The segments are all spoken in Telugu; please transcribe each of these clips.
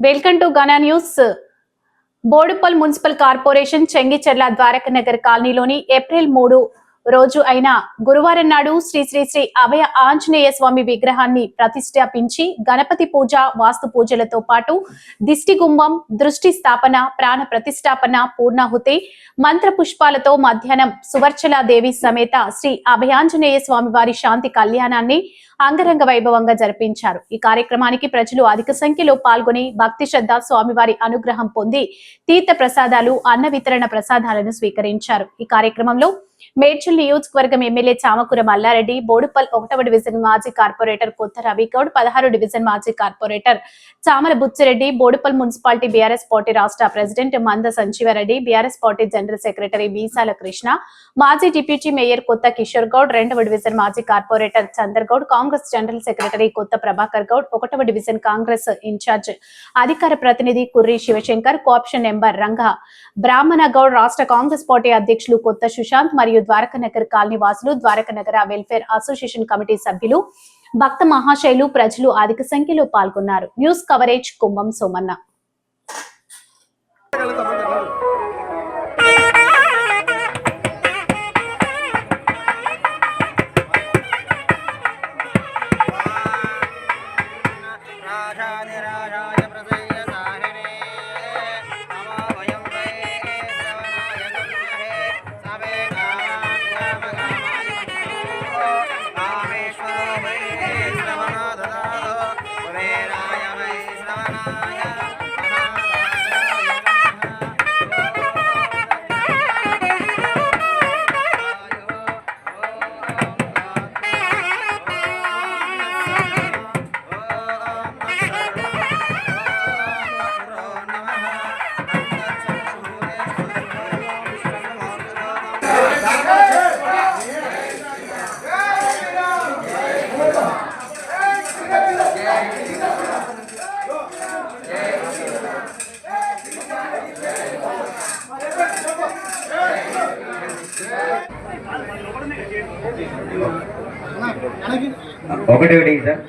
Welcome to Gana news. Boduppal municipal corporation Chengicherla Dwaraka Nagar కాలనీలోని ఏప్రిల్ మూడు రోజు అయిన గురువారం నాడు శ్రీ శ్రీ శ్రీ అభయ ఆంజనేయ స్వామి విగ్రహాన్ని ప్రతిష్టాపించి గణపతి పూజ వాస్తు పూజలతో పాటు దిష్టి గుమ్మం దృష్టి స్థాపన ప్రాణ ప్రతిష్టాపన పూర్ణాహుతి మంత్ర పుష్పాలతో మధ్యాహ్నం సువర్చలాదేవి సమేత శ్రీ అభయాంజనేయ స్వామి వారి శాంతి కళ్యాణాన్ని అంగరంగ వైభవంగా జరిపించారు. ఈ కార్యక్రమానికి ప్రజలు అధిక సంఖ్యలో పాల్గొని భక్తి శ్రద్ధ స్వామివారి అనుగ్రహం పొంది తీర్థ ప్రసాదాలు అన్న వితరణ ప్రసాదాలను స్వీకరించారు. ఈ కార్యక్రమంలో మేడ్చల్ నియోజకవర్గం ఎమ్మెల్యే చామకూర మల్లారెడ్డి బోడుపల్ ఒకటవ డివిజన్ మాజీ కార్పొరేటర్ కొత్త రవిగౌడ్ పదహారు డివిజన్ మాజీ corporator Chamala Buchi Reddy Boduppal municipality BRS party రాష్ట్ర president Manda Sanjeeva Reddy BRS party general secretary Meesala Krishna మాజీ డిప్యూటీ మేయర్ కొత్త కిషోర్ గౌడ్ రెండవ డివిజన్ మాజీ corporator Chandra Goud Congress Congress general secretary Kotha Prabhakar Goud ఒకటవ డివిజన్ కాంగ్రెస్ ఇన్ఛార్జ్ అధికార ప్రతినిధి కుర్రి శివశంకర్ కోఆప్షన్ నెంబర్ రంగ బ్రాహ్మణ గౌడ్ రాష్ట్ర కాంగ్రెస్ పార్టీ అధ్యక్షులు కొత్త సుశాంత్ మరియు ద్వారకానగర్ కాలనీ వాసులు ద్వారకానగర వెల్ఫేర్ అసోసియేషన్ కమిటీ సభ్యులు భక్త మహాశైలు ప్రజలు అధిక సంఖ్యలో పాల్గొన్నారు. News coverage Kumbham Somanna. ఒకటో division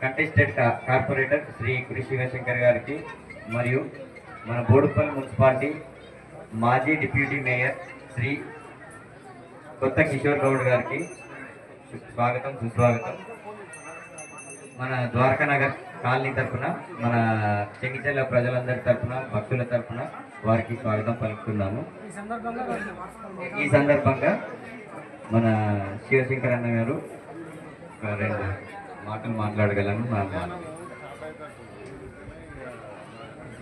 contested corporator Shri Kuri Shiva Shankar గారికి మరియు మన బోడుపల్లి మున్సిపాలిటీ మాజీ డిప్యూటీ మేయర్ శ్రీ కొత్త కిషోర్ గౌడ్ గారికి స్వాగతం సుస్వాగతం. మన ద్వారకా నగర్ కాలనీ తరఫున మన చెంగిచెల్ల ప్రజలందరి తరపున భక్తుల తరపున వారికి స్వాగతం పలుకుతున్నాము. ఈ సందర్భంగా మన శివశంకర్ అన్న గారు ఒక రెండు మాటలు మాట్లాడగలను నా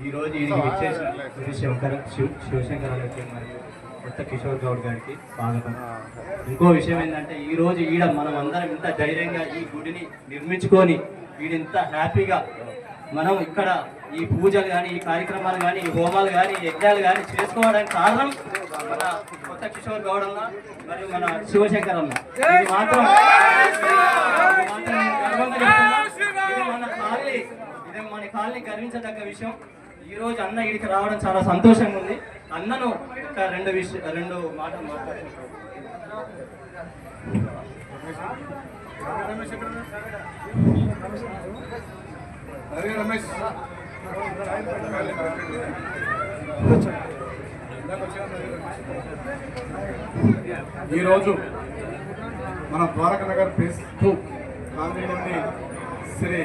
ఈరోజు ఈయనకి విచ్చేసిన శ్రీ శంకర శివ శివశంకర్ గారికి మరియు కొత్త కిషోర్ గౌడ్ గారికి స్వాగతం. ఇంకో విషయం ఏంటంటే ఈ రోజు ఈడ మనం అందరం ఇంత ధైర్యంగా ఈ గుడిని నిర్మించుకొని ఈడ ఇంత హ్యాపీగా మనం ఇక్కడ ఈ పూజలు కానీ ఈ కార్యక్రమాలు కానీ ఈ హోమాలు కానీ ఈ యజ్ఞాలు కానీ చేసుకోవడానికి కారణం మన కొత్త కిషోర్ గౌడ్ అన్న మరియు మన శివశంకర్ అన్న ఇది మాత్రం ఇది మన కాలనీ గర్వించదగ్గ విషయం. ఈ రోజు అన్న ఇడికి రావడం చాలా సంతోషంగా ఉంది. అన్నను ఒక రెండు విషయ రెండు మాటలు మాట్లాడుతున్నాను ఈరోజు మన Dwaraka Nagar phase two colony నుండి శ్రీ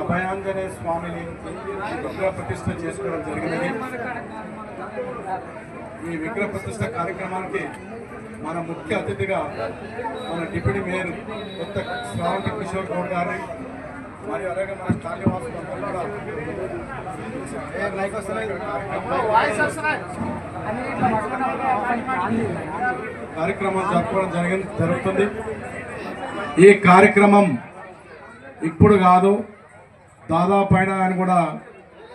అభయాంజనేయ స్వామిని విగ్రహ ప్రతిష్ట చేసుకోవడం జరిగినది. ఈ విగ్రహ ప్రతిష్ట కార్యక్రమానికి మన ముఖ్య అతిథిగా మన డిప్యూటీ మేయర్ కొత్త శ్రావంతి కిషోర్ గౌడ్ గారిని మరియు అలాగే మన? కార్యక్రమం జరుపుకోవడం జరిగింది జరుగుతుంది. ఈ కార్యక్రమం ఇప్పుడు కాదు దాదాపు అయినా అని కూడా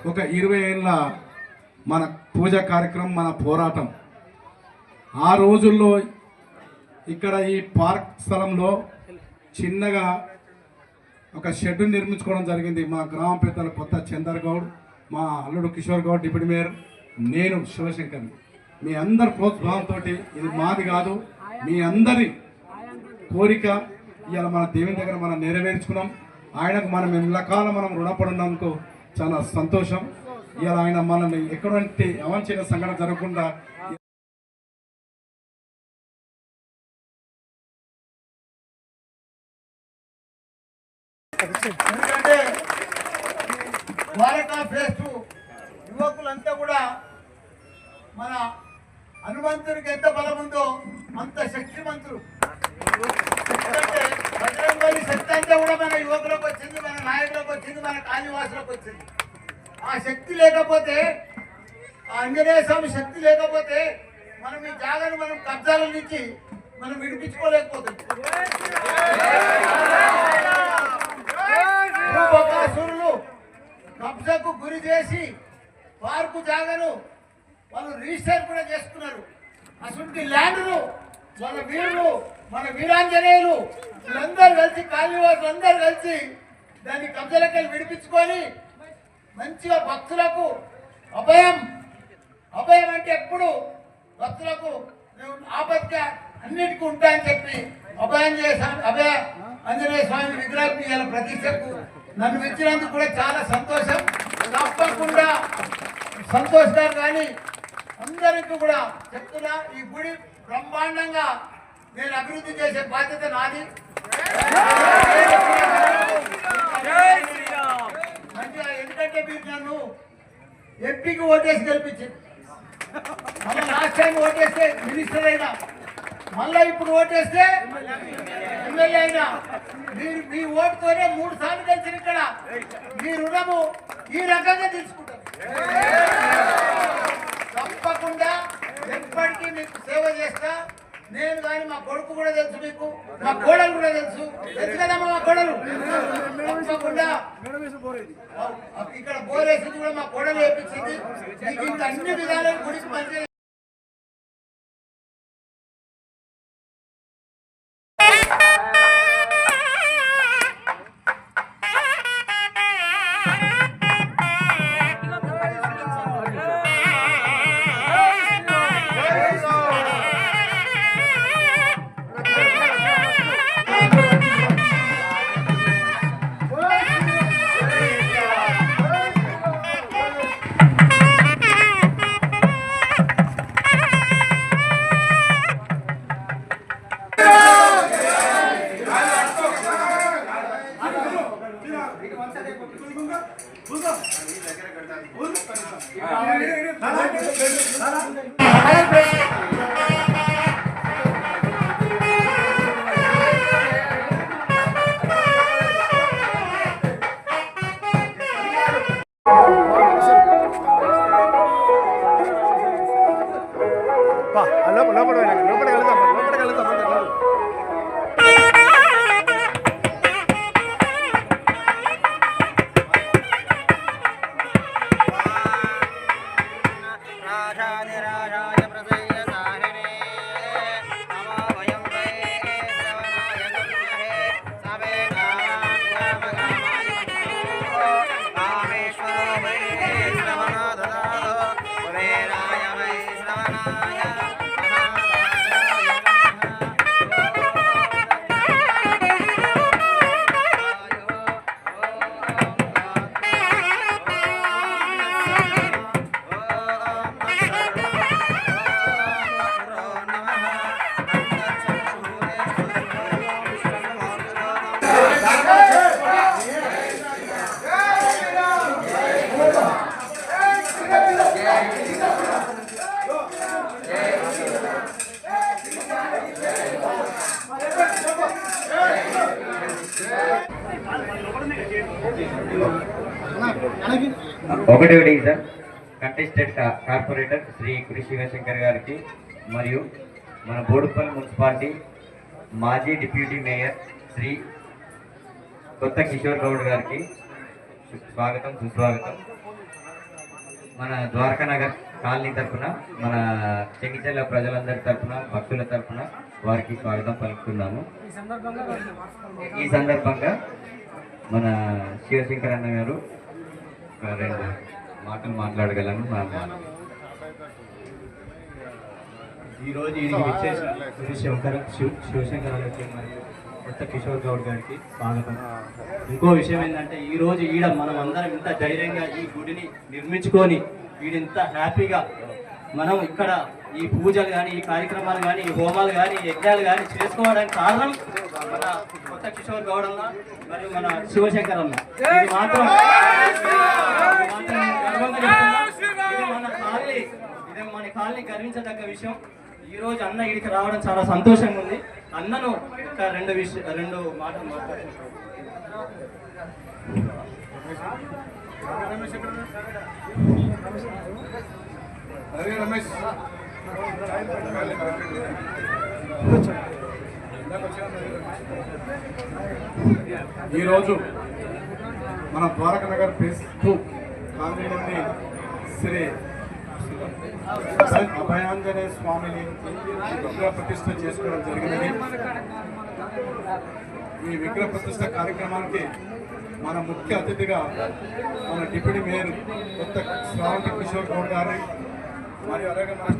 ఒక ఇరవై ఏళ్ళ మన పూజ కార్యక్రమం మన పోరాటం. ఆ రోజుల్లో ఇక్కడ ఈ పార్క్ స్థలంలో చిన్నగా ఒక షెడ్ నిర్మించుకోవడం జరిగింది. మా గ్రామ పెద్దలు కొత్త చందర్ గౌడ్ మా అల్లుడు కిషోర్ గౌడ్ డిప్యూటీ మేయర్ నేను శివశంకర్ మీ అందరి ప్రోత్సాహంతో ఇది మాది కాదు. మీ అందరి కోరిక ఇవాళ మన దేవుని దగ్గర మనం నెరవేర్చుకున్నాం. ఆయనకు మనం ఎల్లకాలం మనం రుణపడినందుకు చాలా సంతోషం. ఇవాళ ఆయన మనల్ని ఎటువంటి అవాంఛనీయ సంఘటన జరగకుండా ఎందుకంటే ద్వారకా ఫేస్ టూ యువకులంతా కూడా మన హనుమంతుడికి ఎంత బలం ఉందో అంత శక్తిమంతులు ఎందుకంటే బజరంగబలి శక్తి అంతా కూడా మన యువకులకు వచ్చింది మన నాయకులకు వచ్చింది మన కాళీవాసులకు వచ్చింది. ఆ శక్తి లేకపోతే ఆ ఆంజనేయ స్వామి శక్తి లేకపోతే మనం ఈ జాగాను మనం కబ్జాల నుంచి మనం విడిపించుకోలేకపోతుంది భూబకాసురులు కబ్జాకు గురి చేసి పార్కు జాగను వాళ్ళు రిజిస్టర్ కూడా చేసుకున్నారు. అసలు ల్యాండ్లు మన వీరులు మన వీరాంజనేయులు వీళ్ళందరూ కలిసి కాళీవాసులు అందరూ కలిసి దాన్ని కబ్జలకెళ్ళి విడిపించుకొని మంచిగా భక్తులకు అభయం. అభయం అంటే ఎప్పుడు భక్తులకు మేము ఆపత్గా అన్నిటికీ ఉంటాయని చెప్పి అభయం చేశాను అభయ ఆంజనేయ స్వామి విగ్రహం ఇవాళ ప్రతిష్టకు నన్ను ఇచ్చినందుకు కూడా చాలా సంతోషం. తప్పకుండా సంతోష్ గారు కానీ అందరికీ కూడా చెప్తున్నా ఈ గుడి బ్రహ్మాండంగా నేను అభివృద్ధి చేసే బాధ్యత నాది. మంచిగా ఎందుకంటే మీరు నన్ను ఎంపీకి ఓటేసి గెలిపించింది. మళ్ళీ లాస్ట్ టైం ఓటేస్తే మినిస్టర్ అయినా మళ్ళీ ఇప్పుడు ఓటేస్తే ఎమ్మెల్యే అయినా. మీరు మీ ఓటుతోనే మూడు సార్లు గెలిచిన ఇక్కడ. మీ రుణము ఈ రకంగా తీసుకుంటారు. తప్పకుండా ఎప్పటికీ మీకు సేవ చేస్తా. నేను కానీ మా కొడుకు కూడా తెలుసు మీకు మా కోడలు కూడా తెలుసు. తెలుసు కదమ్మా మా కోడలు? తప్పకుండా. ఇక్కడ బోరేసింది కూడా మా కోడలు వేపించింది మీకు ఇంకా అన్ని విధాలు గురించి పనిచే ఒకటో division contested corporator Shri Kuri Shiva Shankar గారికి మరియు మన బోడుపల్లి మున్సిపాలిటీ మాజీ డిప్యూటీ మేయర్ శ్రీ కొత్త కిషోర్ గౌడ్ గారికి స్వాగతం సుస్వాగతం. మన ద్వారకా నగర్ కాలనీ తరఫున మన చెంగిచెల్ల ప్రజలందరి తరఫున భక్తుల తరఫున వారికి స్వాగతం పలుకుతున్నాము. ఈ సందర్భంగా మన శివశంకర్ అన్న గారు రెండు మాటలు మాట్లాడగలను ఈరోజు ఈయనకి విచ్చేసిన శంకర శివ శివశంకర్ గారికి మరియు కొత్త కిషోర్ గౌడ్ గారికి స్వాగతం. ఇంకో విషయం ఏంటంటే ఈ రోజు ఈడ మనం అందరం ఇంత ధైర్యంగా ఈ గుడిని నిర్మించుకొని ఈడింత హ్యాపీగా మనం ఇక్కడ ఈ పూజలు కానీ ఈ కార్యక్రమాలు కానీ ఈ హోమాలు కానీ యజ్ఞాలు కానీ చేసుకోవడానికి కారణం మన కొత్త కిషోర్ గౌడ్ అన్న మరియు మన శివశంకర్ అన్న ఇది మాత్రం మాత్రం మన కాలనీ ఇది మన కాలనీ గర్వించదగ్గ విషయం. ఈ రోజు అన్న ఇడికి రావడం చాలా సంతోషంగా ఉంది. అన్నను ఒక రెండు విషయ రెండు మాటలు మాట్లాడుతున్నాను రమేష్. ఈరోజు మన ద్వారక నగర్ ఫేస్ టూ కాలనీలోని శ్రీ అభయాంజనేయ స్వామిని విగ్రహ ప్రతిష్ట చేసుకోవడం జరిగినది. ఈ విగ్రహ ప్రతిష్ట కార్యక్రమానికి మన ముఖ్య అతిథిగా మన డిప్యూటీ మేయర్ కొత్త శ్రావంతి కిషోర్ గౌడ్ గారి మరియు అలాగే మన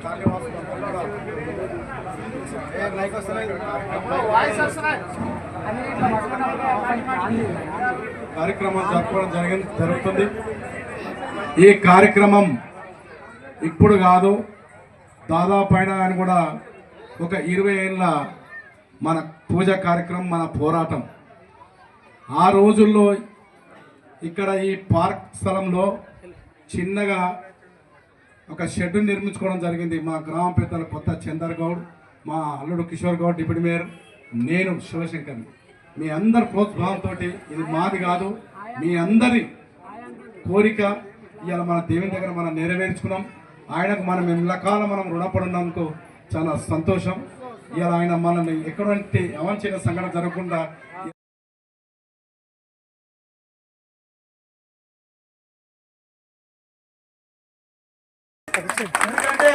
కార్యక్రమం జరుపుకోవడం జరిగింది జరుగుతుంది. ఈ కార్యక్రమం ఇప్పుడు కాదు దాదాపు అయినా అని కూడా ఒక ఇరవై ఏళ్ళ మన పూజ కార్యక్రమం మన పోరాటం. ఆ రోజుల్లో ఇక్కడ ఈ పార్క్ స్థలంలో చిన్నగా ఒక షెడ్ నిర్మించుకోవడం జరిగింది. మా గ్రామ పెద్దలు కొత్త చందర్ గౌడ్ మా అల్లుడు కిషోర్ గౌడ్ డిప్యూటీ మేయర్ నేను శివశంకర్. మీ అందరి ప్రోత్సాహంతో ఇది మాది కాదు. మీ అందరి కోరిక ఇవాళ మన దేవుని దగ్గర మనం నెరవేర్చుకున్నాం. ఆయనకు మనం ఎల్లకాలం మనం రుణపడి ఉన్నందుకు చాలా సంతోషం. ఇవాళ ఆయన మనల్ని ఎటువంటి అవంచిన సంఘటన జరగకుండా ఎందుకంటే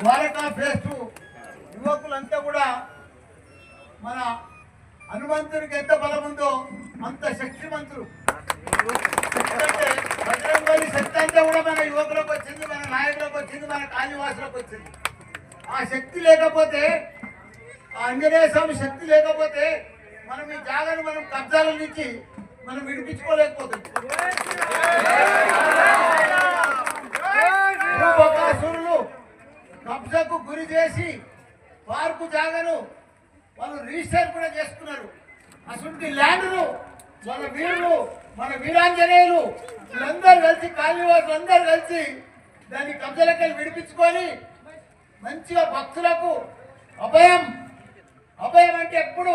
ద్వారకా ఫేస్ యువకులంతా కూడా మన హనుమంతునికి ఎంత బలం ఉందో అంత శక్తిమంతులు. ఎందుకంటే శక్తి అంతా కూడా మన యువకులకు వచ్చింది మన నాయకులకు వచ్చింది మన కాళీవాసులకు వచ్చింది. ఆ శక్తి లేకపోతే ఆ ఆంజనేయ స్వామి శక్తి లేకపోతే మనం ఈ జాగాను మనం కబ్జాల నుంచి మనం విడిపించుకోలేకపోతుంది బకాసురులు కబ్జకు గురి చేసి పార్కు జాగను వాళ్ళు రిజిస్టర్ కూడా చేసుకున్నారు. అసలు ల్యాండ్ను మన వీరులు మన వీరాంజనేయులు వీళ్ళందరూ కలిసి కాలనీవాసులు అందరూ కలిసి దాన్ని కబ్జలకి విడిపించుకొని మంచిగా భక్తులకు అభయం అభయం అంటే ఎప్పుడు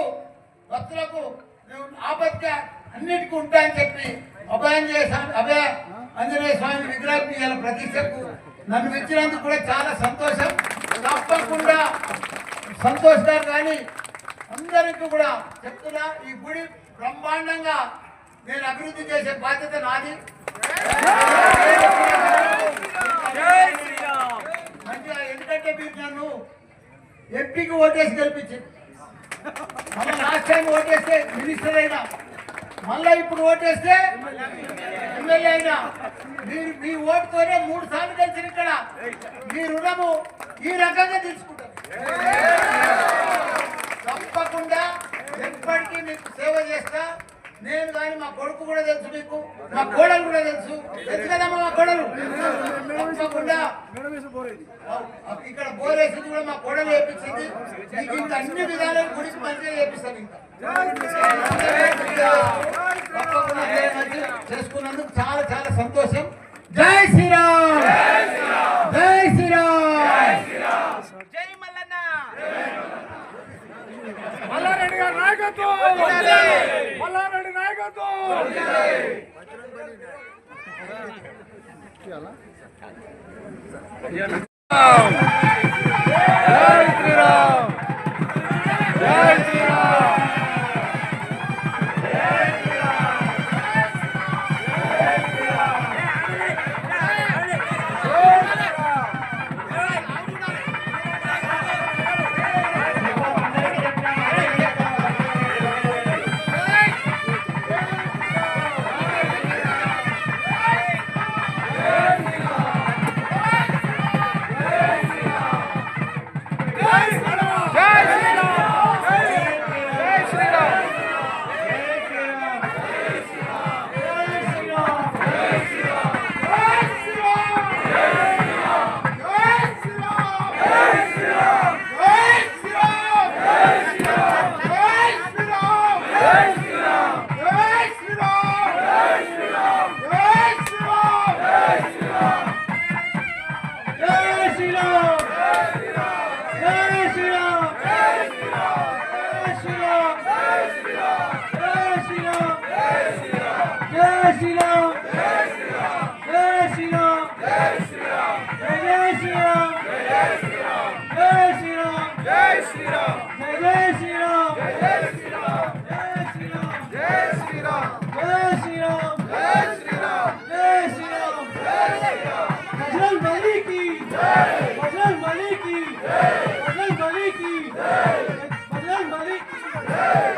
భక్తులకు నేను అన్నిటికీ ఉంటాయని చెప్పి అభయం చేశాను అభయ ఆంజనేయ స్వామి విగ్రహం ఇవాళ ప్రతిష్టకు. నన్ను ఇచ్చినందుకు కూడా చాలా సంతోషం. తప్పకుండా సంతోష్ గారు కానీ అందరికీ కూడా చెప్తున్నా ఈ గుడి బ్రహ్మాండంగా నేను అభివృద్ధి చేసే బాధ్యత నాది. మంచిగా ఎందుకంటే మీరు నన్ను ఎంపీకి ఓటేసి గెలిపించింది మళ్ళీ లాస్ట్ టైం ఓటేస్తే మినిస్టర్ అయినా మళ్ళా ఇప్పుడు ఓటేస్తే ఎమ్మెల్యే అయినా. మీరు మీ ఓటుతోనే మూడు సార్లు గెలిచిన ఇక్కడ. మీ రుణము ఈ రకంగా తీసుకుంటారు. తప్పకుండా ఎప్పటికీ మీకు సేవ చేస్తా. నేను కానీ మా కొడుకు కూడా తెలుసు మీకు. మా కోడలు కూడా తెలుసు. తెలుసు కదమ్మా మా కోడలు? తప్పకుండా. ఇక్కడ బోరేసింది కూడా మా కోడలు వేపించింది మీకు ఇంకా అన్ని విధాలుగా గుడికి మంచిగా చేపిస్తాను ఇంకా. చేసుకున్నందుకు చాలా చాలా సంతోషం. జై శ్రీరామ్! జై శ్రీరామ్! జై మల్లన్న! మల్లారెడ్డి గారి నాయకత్వం! మల్లారెడ్డి నాయకత్వం! జై శ్రీరామ్! జై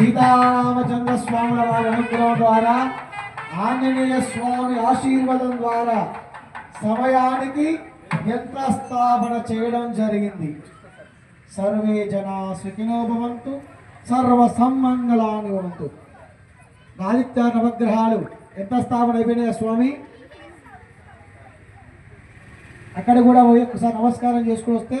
సీతారామచంద్ర స్వాముల వారి అనుగ్రహం ద్వారా ఆంజనేయ స్వామి ఆశీర్వాదం ద్వారా సమయానికి యంత్రస్థాపన చేయడం జరిగింది. సర్వే జనా సుఖినోభవంతు సర్వ సమ్మంగళాన్ని భవంతు. ఆదిత్య నవగ్రహాలు యంత్రస్థాపన అయిపోయినాయి స్వామి? అక్కడ కూడా పోయి ఒకసారి నమస్కారం చేసుకుని వస్తే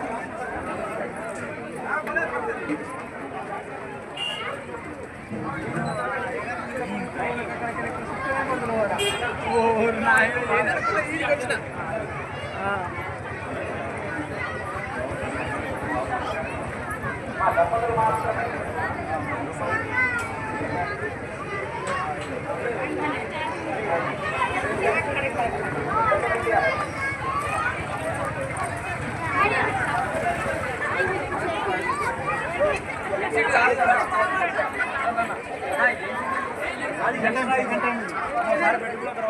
घंटा घंटा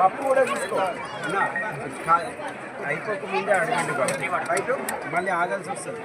పప్పు కూడా తీసుకో అయిపోక ముందే అడగండి రైట్ మళ్ళీ ఆగాల్సి వస్తుంది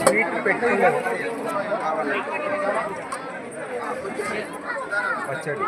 స్వీట్ పెట్టుకున్నారు పచ్చడి.